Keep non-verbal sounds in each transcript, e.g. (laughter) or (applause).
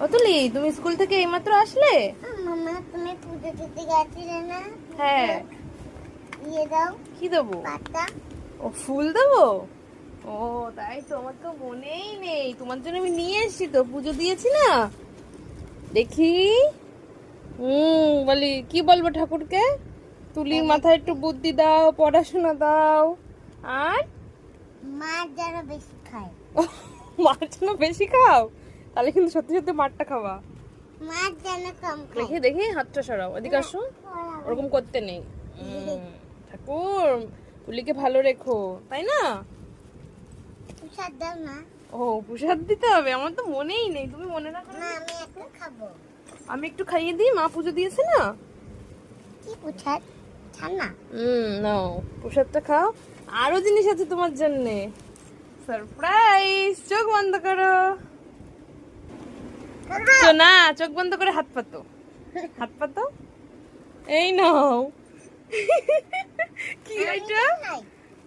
অতুলি তুমি স্কুল থেকে এইমাত্র আসলে? মামা তুমি পুজো দিতে গেছিলে না? হ্যাঁ। দিয়ে দাও। কি দেবো? পাতা। ও ফুল দেবো? ও তাই তো আমার তো মনেই নেই। তোমার জন্য আমি নিয়ে এসেছি তো পুজো দিয়েছি না? দেখি। হুম বলি কি বলব ঠাকুরকে? তুলির মাথায় একটু বুদ্ধি দাও পড়াশোনা দাও। আর? মাছ যেন বেশি খায়। মাছ না বেশি খাও? তাহলে কিন্তু সত্যি সত্যি মাঠটা খাওয়া। দেখি দেখি হাতটা সরাও। এদিকে আসো। ওরকম করতে নেই। ঠাকুর তুলিকে ভালো রেখো তাই না? ও প্রসাদ দিতে হবে? আমার তো মনেই নেই। তুমি মনে রাখো আমি একটা খাব। আমি একটু খাইয়ে দিই? মা পুজো দিয়েছে না? কি প্রসাদ? ছানা হুম নাও। প্রসাদটা খাও। আরও জিনিস আছে তোমার জন্য। সারপ্রাইজ চোখ বন্ধ করো। না (laughs) চোখ বন্ধ করে হাত পাতো। হাত পাতো? এই নাও। (laughs) কি এটা?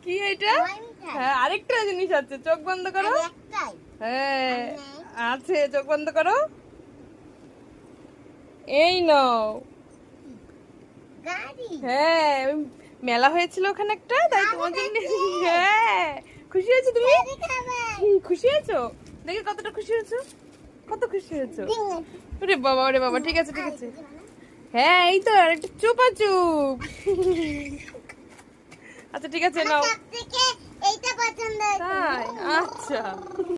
কি এটা? হ্যাঁ আরেকটা জিনিস আছে চোখ বন্ধ করো। হ্যাঁ আছে চোখ বন্ধ করো। এই নাও। হ্যাঁ মেলা হয়েছিল ওখানে একটা তাই তোমার জন্য হ্যাঁ খুশি হয়েছো তুমি? খুশি হয়েছো? দেখে কতটা খুশি হয়েছো। কত খুশি হয়েছো? ওরে বাবা ওরে বাবা ঠিক আছে ঠিক আছে। হ্যাঁ এই তো আর একটা চুপা চুপ। আচ্ছা ঠিক আছে নাও। এইটা পছন্দ তাই? আচ্ছা।